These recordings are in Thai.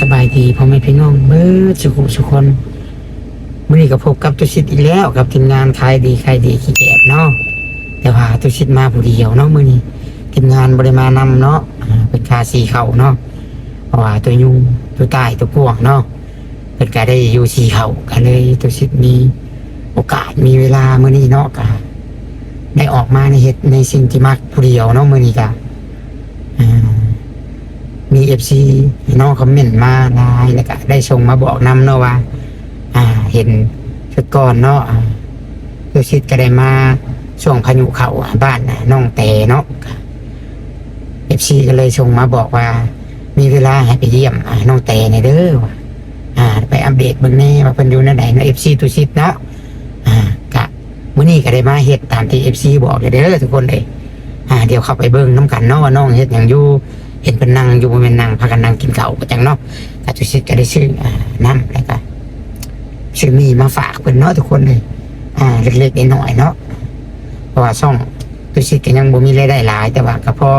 สบายดีพ่อแม่พี่น้องเบิดสุขุสุคนมื่อนี้ก็พบกับตุชิตอีกแล้วกับทีมงานขายดีขายดีขี้แอบเนาะแต่ว่าตุชิตมาผู้เดียวเนาะมื่อนี้ทีมงานบริมานำเนาะเป็นคาสีเขาเนาะเพราะว่าตัวยุงตัวใต้ตัวพวกเนาะเป็นการได้อยู่สีเขากันเลยตุชิตมีโอกาสมีเวลามื่อนี้เนาะก็ได้ออกมาในเหตุในสิ่งที่มักผู้เดียวเนาะมื่อนี้ก็อ่า มีเอฟซีน้องคอมเมนต์มาลน์แล้วก็ได้ส่งมาบอกนำเนาะว่า อ่า เห็นชุก่อนเนาะตัวชิดก็ได้มาช่วงพายุเขาอะบ้านน่ะน้องแต่เนาะเอฟซีก็เลยส่งมาบอกว่า มีเวลาให้ไปเยี่ยมน้องแต่ในเด้ออ่า ไปอัปเดตเบิ่งแน่ว่าเพิ่นอยู่ในไหนเนาะเอฟซีตัวชิดเนาะอ่ากะมื้อนี้ก็ได้มาเฮ็ดตามที่เอฟซีบอกเลยเด้อทุกคนเลยอ่า เดี๋ยวเข้าไปเบิ่งน้ำกันเนาะว่าน้องเฮ็ดหยังอยู่ เห็นเป็นนังอยู่บนเป็นนังพากันนังกินข้าก็จังเนาะก็ทุกสิก็ได้ซื้อน้ำแล้วก็ซื้อมีมาฝากเพิ่นเนาะทุกคนเลยอ่าเล็กๆน้อยๆเนาะเพราะว่าซ่องทุกสิก็ยังบ่มีรายได้หลาย แต่ว่าก็พอ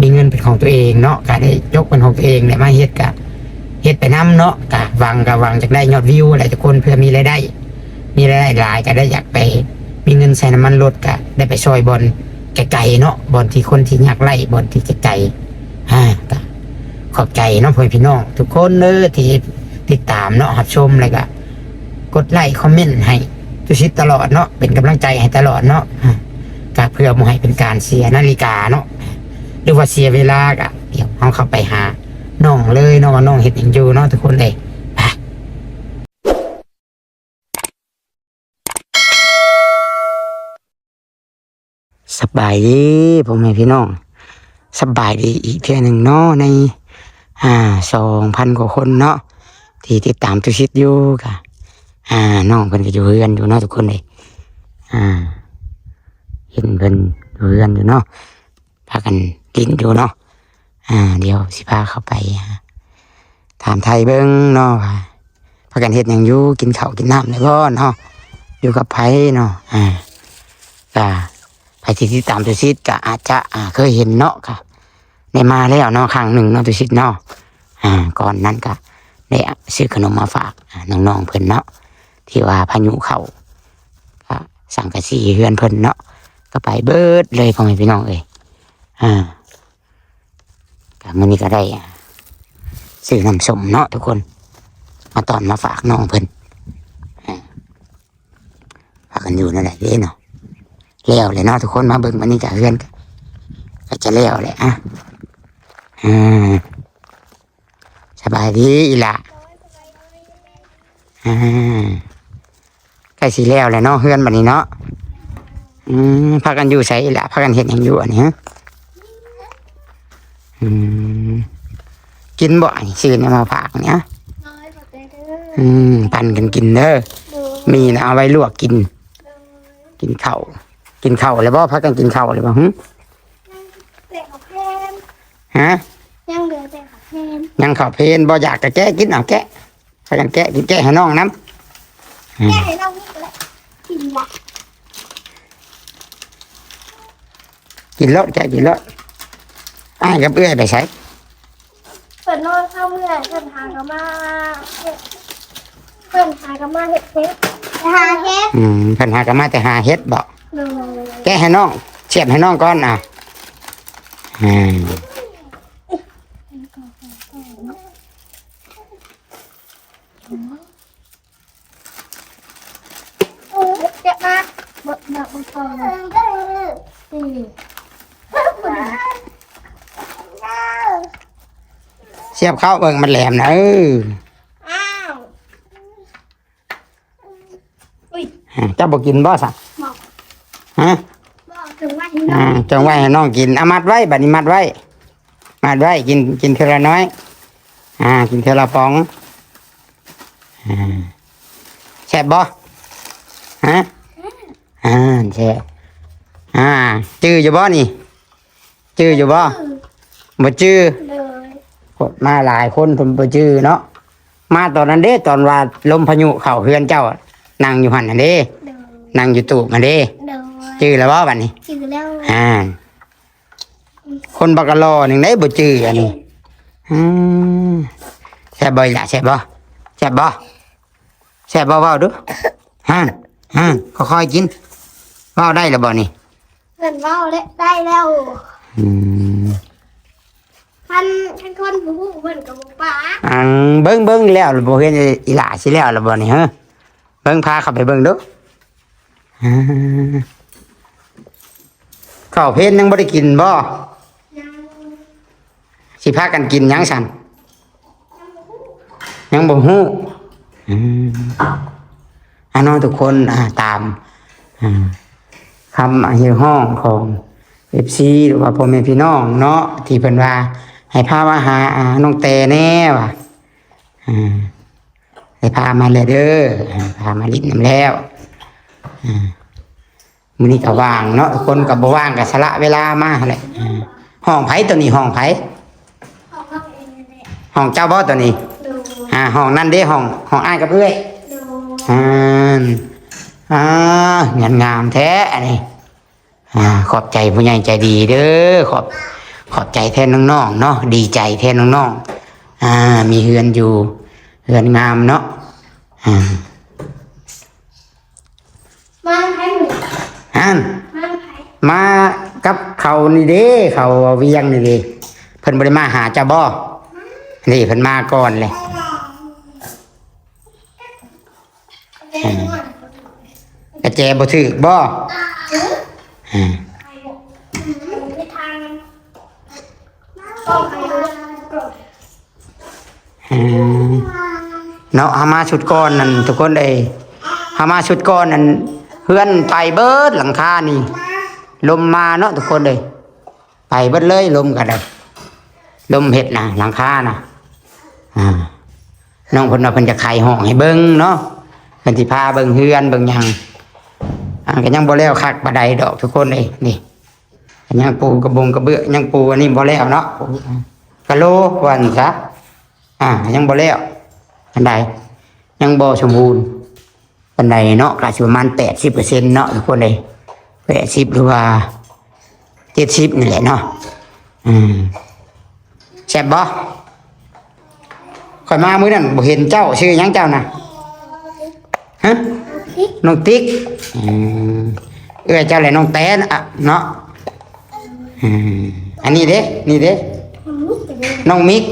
มีเงินเป็นของตัวเองเนาะก็ได้ยกเป็นของตัวเองเนี่ยมาเฮ็ดก็เฮ็ดไปน้ำเนาะก็หวังก็หวังจากได้ยอดวิวอะไรทุกคนเพื่อมีรายได้ มีรายได้หลายก็ได้อยากไป มีเงินใส่น้ำมันรถก็ได้ไปช่วยบอลไกลๆเนาะบอลที่คนที่อยากไล่บอลที่ไกลๆ อ่าขอบใจเนาะพ่อพี่น้องทุกคนเนอที่ติดตามเนาะรับชมอะไรก็กดไลค์คอมเมนต์ให้ทุกชิดตลอดเนาะเป็นกำลังใจให้ตลอดเนาะอ่าก็เพื่อบ่ให้เป็นการเสียนาฬิกาเนาะหรือว่าเสียเวลาก็เดี๋ยวเอาเข้าไปหาน้องเลยเนาะว่าน้องเห็ดหยังอยู่เนาะทุกคนเลยสบายดีพ่อแม่พี่น้อง สบายดีอีกเทื่อหนึ่งเนาะในอ่าสองพันกว่าคนเนาะที่ติดตามตุชิดอยู่ค่ะ อ่าน้องเพิ่นก็อยู่เรือนอยู่เนาะทุกคนเลยอ่าเห็นเพิ่นอยู่เรือนอยู่เนาะพากันกินอยู่เนาะอ่า เดี๋ยวสิพาเข้าไปอ่าถามไทยเบิ้งเนาะว่าพากันเฮ็ดหยังอยู่กินข้าวกินน้ำในบ่เนาะอยู่กับไผเนาะอ่าก็ ไผที่ติดตามตุชิดก็อาจจะอ่าเคยเห็นเนาะค่ะได้มาแล้วเนาะครั้งหนึ่งเนาะตุชิดเนาะอ่าก่อนนั้นก็ได้ซื้อขนมมาฝากน้องๆเพิ่นเนาะที่ว่าพายุเขาก็สั่งกระสีเฮือนเพิ่นเนาะก็ไปเบิดเลยพ่อแม่พี่น้องเอ้ยอ่าก็มื้อนี้ก็ได้ซื้อน้ำสมเนาะทุกคน มาตอนมาฝากน้องเพิ่นอ่าพากันอยู่นั่นแหละเด้เนาะ แล้วเลยเนาะทุกคนมาเบิ่งมันนี่ก็เฮือนก็ก็จะแล้วแหละอะอืมสบายดีอีหละอ่าใกล้สีแล้วแหละเนาะเฮือนบัดนี้เนาะอืมพากันอยู่ใส่อีหละพากันเห็นอย่างอยู่อันนี้ฮะอืมกินบ่อันนี้ซื้อเนี่ยมาฝากเนี่ยน้อยกว่าเด้ออืมปั่นกันกินเด้อดูมีนะเอาไว้ลวกกิน กินข้าว กินข้าวแล้วบ่พักกันกินข้าวเลยบ่หึเตะกับเพนฮะยังเหลือเตะกับเพนยังข้าวเพลนบ่อยากจะแกะกินเอาแกะพากันแกะกินแกะให้น้องน้ำแค่ให้เรานี่แหละกินละกินรถแกกินรถอ้ายกับเอื้อยไปใช้เปิดนอนเข้าเมื่อยเปิดหากามาเฮ็ดเปิดหากามาเห็ดเพชรหาเฮ็ดอืมเพิ่นหากันมาแต่หาเฮ็ดบ่ดู แกะให้น้องเสียบให้น้องก่อนอะอืมเจ็บมากบดหนักบดทองอืมเสียบเข้าเบิ่งมันแหลมนะเอออ้าวอุ้ยฮะเจ้าบ่กินบ่ซะบอก ฮะบอกถึงว่าที่น้อ่าองจงไว้ให้น้องกินเอามัดไว้บัดนี้มัดไว้ มัดไว้กินกินเทอละน้อย อ่า กินเทอละปองอ่าแซ่บบ่ฮะอ่าแซ่บอ่า จื้ออยู่บ่นี่ จื้ออยู่บ่บ่จื้อ เลยกดมาหลายคนผมไปจื้อเนาะมาตอนนั้นเด้ตอนว่าลมพายุเข้าเฮือนเจ้าอะนั่งอยู่หันน่ะเด้เลยนั่งอยู่ตู้มาเด้เลย จื้อแล้วบ่บัดนี้กินแล้วอ่าคนบักกะลอหนึ่งได้บ่จื้ออันนี้อืมแซ่บบ่อยละแซ่บบ่แซ่บบ่แซ่บบ่เว้าดูฮันฮันค่อยๆกินเว้าได้แล้วบ่นี่เพิ่นเว้าและได้แล้วอืมท่านท่านคนผู้ผู้เพิ่นกับป้าอังเบิ่งเบิ่งแล้วบ่เห็นอีหล่าสิแล้วแล้วบ่นี่ฮะเบิ่งพาเข้าไปเบิ่งดูอ่า ข้าวเพนยังบ่ได้กินบ่ยังสิพากันกินยังสั่นยังบ่ฮู้อันน้องทุกคนอ่าตามคำอหิห้องของ FC หรือว่าพ่อแม่พี่น้องเนาะที่เพิ่นว่า ให้พามาหาน้องแต่แน่ว่ะให้พามาเลยเด้อพามาลิ้นน้ำแล้วอ่า มื้อนี้ก็ว่างเนาะทุกคนก็บ่ว่างก็สละเวลามาแหละอ่าห้องไผตัวนี้ห้องไผเขาเข้าเองนั่นแหละห้องเจ้าบ่ตัวนี้ดูอ่าห้องนั่นเด้ห้องห้องอ้ายกับเอ้ยดูอ่าอ่างานงามแท้อันนี้อ่าขอบใจผู้ใหญ่ใจดีเด้อขอบขอบใจแทนน้องๆเนาะดีใจแทนน้องๆอ่า มีเฮือนอยู่ เฮือนงามเนาะอ่ามาไผหนึ่ง อันมาไผมากับเขานี่เด้เขาเวียงนี่เด้เพิ่นบ่ได้มาหาเจ้าบ่นี่เพิ่นมาก่อนเลยเล่นด้วยกระแจบ่ถือบ่อะอ่าไผบอกไปทางต้องไปดูอืมเนาะหามาชุดก้อนนั่นทุกคนเอ้ยหามาชุดก้อนนั่น เฮือนไปเบิดหลังคานี่ ลมมาเนาะทุกคนเอ้ยไปเบิดเลยลมก็ได้ลมเห็ดนะหลังคานะอ่าน้องพนว่าเพิ่นจะขายห้องให้เบิ่งเนาะเพิ่นสิพาเบิ่งเฮือนเบิ่งหยังอ่าก็ยังบ่แล้วคักปานใดดอกทุกคนเอ้ยนี่ยังปูกระบงกระเบื้อยังปูอันนี้บ่แล้วเนาะกะโลวันซะอ่ายังบ่แล้วอันใดยังบ่สมบูรณ์ อันใดเนาะก็สิประมาณ80%เปอร์เซ็นต์เนาะทุกคนเลย80หรือว่า70นี่แหละเนาะอืมแซ่บบ่ข่อยมามื้อนั้นบ่เห็นเจ้าชื่อหยังเจ้าน่ะฮะน้องติ๊กอืมเอ้ยเจ้าแหละน้องแตนอะเนาะอืมอันนี้เด้นี่เด้มันมุกไปเลยน้องมิก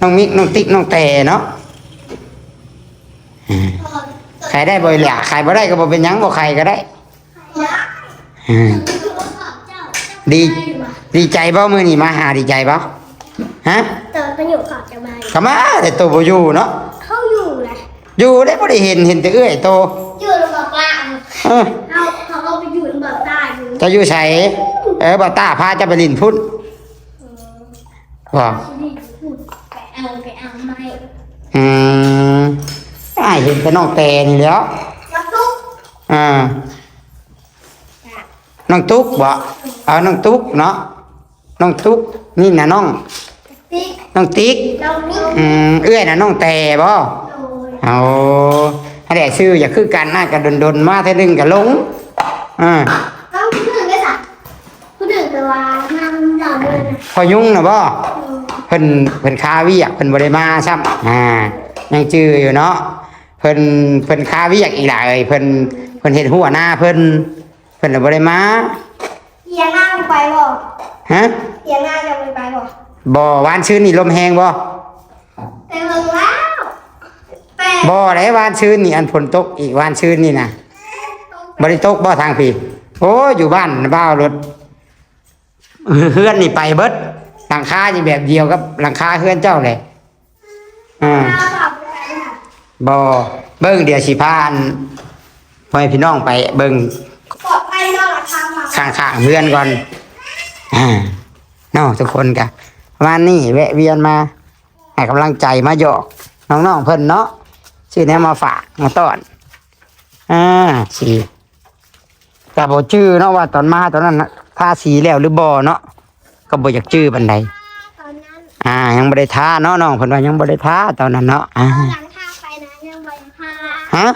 น้องมิกน้องติ๊กน้องแต่เนาะ ขายได้บ่อยแหละขายบ่ได้ก็บ่เป็นหยังบ่ขายก็ได้อืมดีดีใจบ่มื้อนี้มาหาดีใจบ่ฮะเติมประโยชน์เขาจะมาก็มาแต่โตบ่อยู่เนาะเขาอยู่นะอยู่ได้บ่ได้เห็นเห็นแต่เอื้อยโตอยู่ระบบกลางเออเขาเขาเอาไปอยู่ระบบใต้อยู่จะอยู่ไสเออบ่ตาพาจะไปลินพุ่นบ่ที่พูดไปเอาไปเอาไม่อืม อ้ายเห็นแต่น้องแต่นี่แหล้วแล้วตุ๊กอ่าน้องตุ๊กบ่เอาน้องตุ๊กเนาะน้องตุ๊กนี่นะน้องติ๊กน้องติ๊กเรานี่อืมเอื้อยนะน้องแต่บ่โดยเอาให้ได้ชื่ออย่าคือกันน่ากันดนๆมาเท่านึงก็ลงอ่าเขาผู้หนึ่งได้สักผู้หนึ่งแต่ว่านั่งหลังเลยนะพอยุ่งนะบ่เพิ่นเพิ่นคาเวียกเพิ่นบ่ได้มาซ้ำอ่ายังจื้ออยู่เนาะเพิ่นเพิ่นคาเวียกอีกหลายเอ้ยเพิ่นเพิ่นเฮ็ดหัวหน้าเพิ่นเพิ่นน่ะบ่ได้มาเอียงหน้าไปบ่ฮะเอียงหน้าจะไปไปบ่บ่หวานชื้นนี่ลมแฮงบ่ไปเบิ่งแล้วแปดบ่ได้วานชื้นนี่อันฝนตกอีกวานชื้นนี่นะบริตกบ่ทางพี่โอ้อยู่บ้านบ้าวรถเฮือนนี่ไปเบิดหลังคานี่แบบเดียวกับหลังคาเฮือนเจ้าเลยอ่า บ่เบิ่งเดี๋ยวสิพาอันพ่อแม่พี่น้องไปเบิ่งปลอดภัยนอกราคามาข้างๆเฮือนก่อนอ่าเนาะทุกคนกะวันนี้แวะเวียนมาให้กำลังใจมาหยอกน้องๆเพิ่นเนาะชื่อแนี้มาฝากมาต้อนอ่าสีแต่บ่ชื่อเนาะว่าตอนมาตอนนั้นน่ะทาสีแล้วหรือบ่เนาะก็บ่อยากชื่อบันไดตอนนั้นอ่า ยังบ่ได้ทาเนาะน้องเพิ่นว่ายังบ่ได้ทาตอนนั้นเนาะอ่าตอนหลังท่าไปนะยังบ่ได้ท่า ฮะ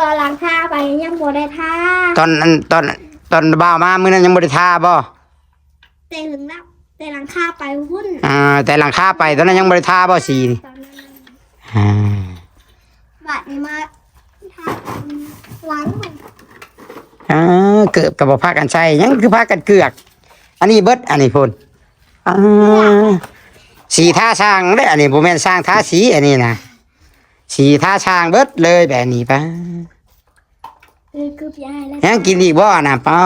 ตอนหลังท่าไปยังบ่ได้ท่าตอนนั้นตอนตอนบ่าวมามื้อนั้นยังบ่ได้ทาบ่แต่ถึงแล้วแต่แต่หลังคาไปหุ้นอ่าแต่หลังคาไปตอนนั้นยังบริทาบ่สีนี่ตอนนั้นอ่าบาดนี้มาทาล้างมันอ่าเกิดกับบ่พากันใช้ยังคือพากันเกือก อันนี้เบิดอันนี้พุ่นอ่าสีท่าช่างเด้ออันนี้บ่แม่นสร้างท่าสีอันนี้นะ สีท่าช่างเบิดเลยแบบนี้ปะคือคือพี่ไอ้แล้วยังกินอีกบ่น่ะป้า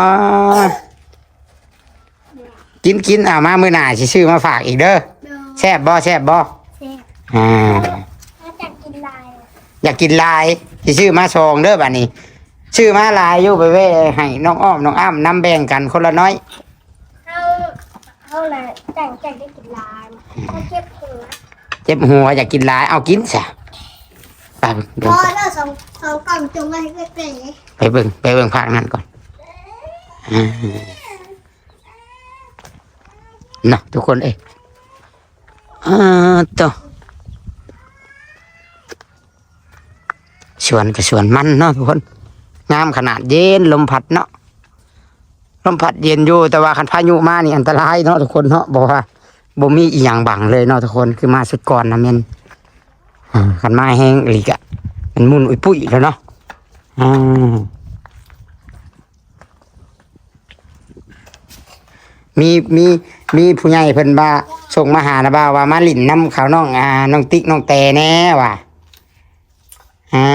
กินกินเอามามื้อหน้าสิซื้อมาฝากอีกเด้อเดินแซ่บบ่แซ่บบ่เซ่บอ่าถ้าจะกินลายอยากกินลายสิซื้อมาซองเด้อบัดนี้ซื้อมาลายอยู่ไปเว้ให้น้องอ้อมน้องอ้ำนำแบ่งกันคนละน้อย เขาเขาแหละแต่งแต่งได้กินลายเขาเก็บหัวเจ็บหัวอยากกินลายเอากินซะ ไปเบิ่พงอแล้วสองสองกล่องจงไว้ให้เก๋ๆไปเบิ่งไปเบิ่งภาคนั้นก่อนอ่าเนาะทุกคนเอ้ยอ่าต่อสวนกับสวนมันเนาะทุกคน งามขนาดเย็นลมพัดเนาะลมพัดเย็นอยู่แต่ว่าคันพายุมานี่อันตรายเนาะทุกคนเนาะบอกว่าบ่มีอีหยังบังเลยเนาะทุกคนคือมาสุดก่อนนะแม่น อ่าคันมาแห้งอีกอะมันมุนอุ้ยปุ้ยแล้วเนาะอ่ามีมีมีผู้ใหญ่เพิ่นบ่าส่งมาหานะบ่าว่ามาหลินน้ำเขาวน้องอ่าน้องติ๊กน้องแต่แน่ว่ะอ่า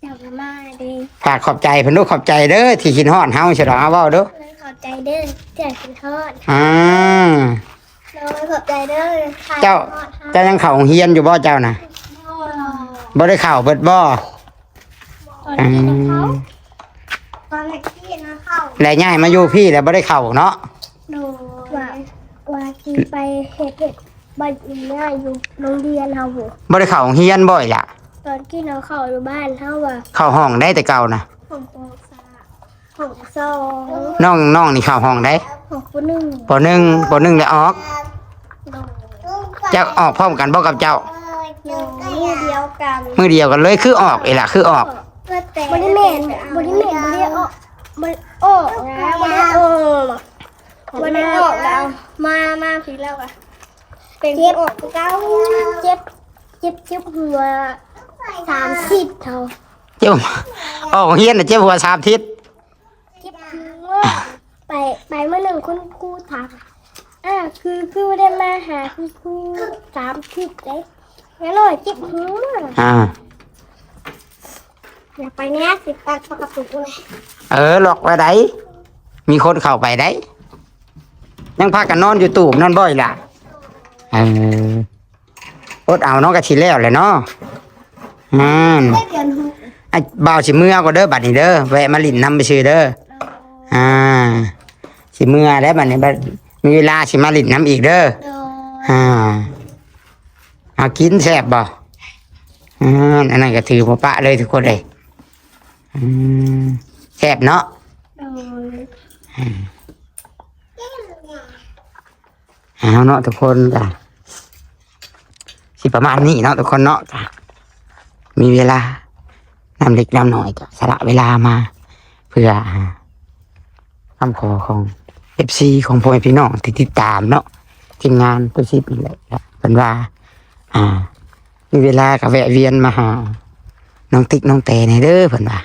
เดี๋ยวมามาดีฝากขอบใจเพิ่นดูขอบใจเด้อที่คิดฮอดเฮาใช่ดอกเอาเว้าเด้อเลยขอบใจเด้อเจ้ากินทอดอ่า เลยขอบใจเด้อขยเจ้าทอดให้เจ้ายังเข้าโรงเรียนอยู่บ่เจ้าน่ะพ่อบ่ได้เข้าเบิดบ่ตอนอืนี้นะเขามตอนแรกที่นะเข้าแล้วย้ายมาอยู่พี่แล้วบ่ได้เข้าเนาะโดว่าว่ากีไปเห็ดเห็ดบ้านอีน่าอยู่โรงเรียนเฮาบ่บ่ได้เข้าโรงเรียนบ่อยล่ะตอนที่เราเข้าอยู่บ้านเฮาว่าเข้าห้องได้แต่เก่านะผมปสาผมสองน้องน้องนี่เข้าห้องได้ผมปหนึ่งปหนึ่งปหนึ่งได้ออกโด เจ้าออกพร้อมกันบ่กับเจ้าโดมือเดียวกันมือเดียวกันเลยคือออกอีหล่ะคือออกบริเมนบริเมนบริออกบริออกนะบริออกบริออกแล้วมามาพี่แล้วอะเป็นเจ็บออกเก้าเจ็บเจ็บเจ็บหัวสามสิบเท่าเจ้าออกโรงเรียนน่ะเจ้าหัวสามทิศเจ็บหัวไปไปเมื่อหนึ่งคุณครูถาม อ่าคือคือได้มาหาคุณครูสามสิบเลยงั้นเลยเจ็บหัวอ่า อย่าไปเนี้ยสิตัดปกติเลยเออหลอกไว้ได้ มีคนเข้าไปได้ ยังพากันนอนอยู่ตูบนอนบ่อยล่ะเอออดเอาเนาะก็สิแล้วแหละเนาะอืมได้เดือนหกไอ้บ่าวสิเมื่อก็เด้อบัดนี้เด้อแวะมาลินนำไปซื้อเด้อ อ่า สิเมื่อแล้วบัดนี้บัด มีเวลาสิมาลินน้ำอีกเด้อโดอ่าเอากินแซ่บบ่อ่าอันนั้นก็ถือว่าปะเลยทุกคนเลยอืมแซ่บเนาะโดยเอาเนาะทุกคนจ้ะสิประมาณนี้เนาะทุกคนเนาะจ้ะมีเวลานำเล็กนำหน่อยจ้ะสละเวลามา เพื่อคำขอของ เอฟซีของพ่อแม่พี่น้องที่ติดตามเนาะทีมงานตัวชิปนี่แหละครับเป็นว่า อ่า มีเวลาก็แวะเวียนมาหาน้องติ๊กน้องแต่ในเด้อเพิ่นว่า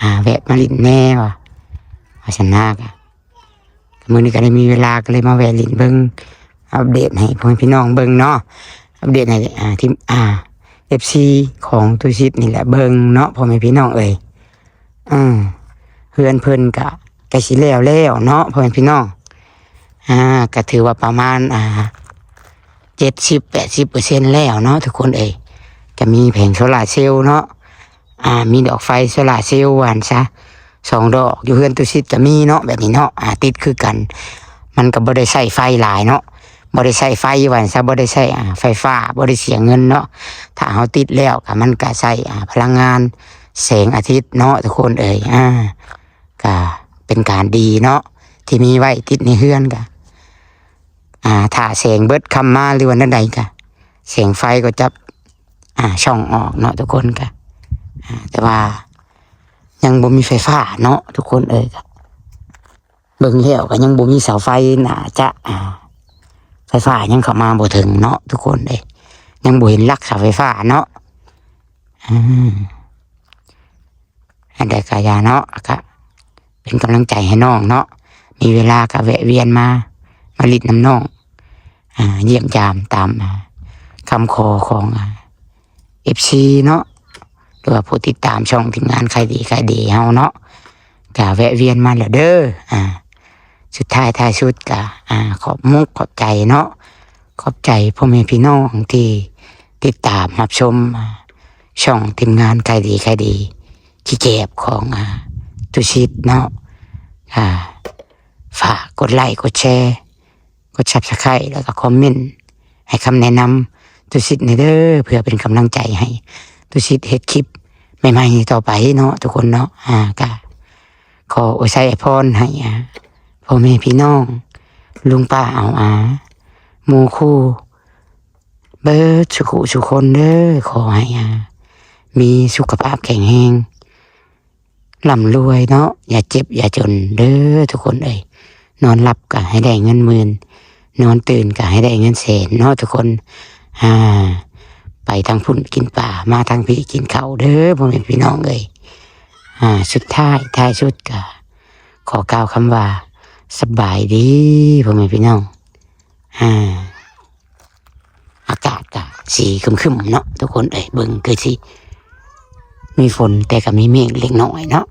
อ่า แวะมาลินแน่ว่ะว่าชนะกะมือนี้ก็ได้มีเวลาก็เลยมาแวะลินเบิ่งอัปเดตให้พ่อแม่พี่น้องเบิ่งเนาะอัปเดตให้อ่าทีมอ่าเอฟซีของตุชิปนี่แหละเบิ่งเนาะพ่อแม่พี่น้องเอ่ยอืมเพื่อนเพิ่นกะ กะสิแล้วแล้วเนาะพ่อแม่พี่น้องอ่าก็ถือว่าประมาณอ่าเจ็ดสิบแปดสิบเปอร์เซ็นแล้วเนาะทุกคนเอ่ยจะมีแผงโซลาร์เซลล์เนาะอ่ามีดอกไฟโซลาร์เซลล์วานซะสองดอกอยู่เพื่อนตุชิดจะมีเนาะแบบนี้เนาะอ่าติดคือกัน มันก็บ่ได้ใช้ไฟหลายเนาะบ่ได้ใช้ไฟวานซะบ่ได้ใช้อ่าไฟฟ้าบ่ได้เสียเงินเนาะถ้าเฮาติดแล้วก็มันก็ใช้อ่าพลังงานแสงอาทิตย์เนาะทุกคนเอ่ยอ่า เป็นการดีเนาะที่มีไว้ติดในเฮือนก็อ่าถ้าแสงเบิดคำมาหรือวันใดกะแสงไฟก็จับอ่าช่องออกเนาะทุกคนกะอ่าแต่ว่ายังบ่มีไฟฟ้าเนาะทุกคนเอ่ยกะเบิ่งแล้วก็ยังบ่มีเสาไฟน่าจะอ่าไฟฟ้ายังเข้ามาบ่ถึงเนาะทุกคนเด้ยังบ่เห็นลักเสาไฟฟ้าเนาะอืมอันใดกายาเนาะก็ เป็นกำลังใจให้น้องเนาะมีเวลาก็แวะเวียนมา มาลิดน้ำน้องอ่าเยี่ยมยามตามอ่าคำขอของเอฟซีเนาะหรือว่าผู้ติดตามช่องทีมงานใครดีใครดีเฮาเนาะก็แวะเวียนมาแล้วเด้ออ่าสุดท้ายท้ายสุดก็อ่าขอบมุกขอบใจเนาะขอบใจพ่อแม่พี่น้องที่ติดตามรับชมช่องทีมงานใครดีใครดีขี้เก็บของอ่า ตุชิตเนาะอ่าฝากกดไลค์กดแชร์กด subscribe แล้วก็คอมเมนต์ให้คำแนะนำตุสิทธิ์ในเด้อเพื่อเป็นกำลังใจให้ตุสิทธิ์เฮ็ดคลิปใหม่ๆต่อไปเนาะทุกคนเนาะอ่าก็ขออวยชัยพรให้อ่าพ่อแม่พี่น้อง ลุงป้าเอาอาหมู่คู่เบิร์ดสุขุสุคนเด้อขอให้อ่ามีสุขภาพแข็งแรง ร่ำรวยเนาะอย่าเจ็บ อย่าจนเด้อทุกคนเอ้ยนอนหลับก็ให้ได้เงินหมื่นนอนตื่นก็ให้ได้เงินแสนเนาะทุกคนอ่าไปทางพุ่นกินป่ามาทางพี่กินเขาเด้อพ่อแม่พี่น้องเอ้ยอ่าสุดท้ายท้ายสุดก็ขอกล่าวคำว่า สบายดีพ่อแม่พี่น้องอ่าอากาศก็สีครึมๆเนาะทุกคนเอ้ยเบิ่งคือสิมีฝนแต่ก็มีเมฆเล็กน้อยเนาะ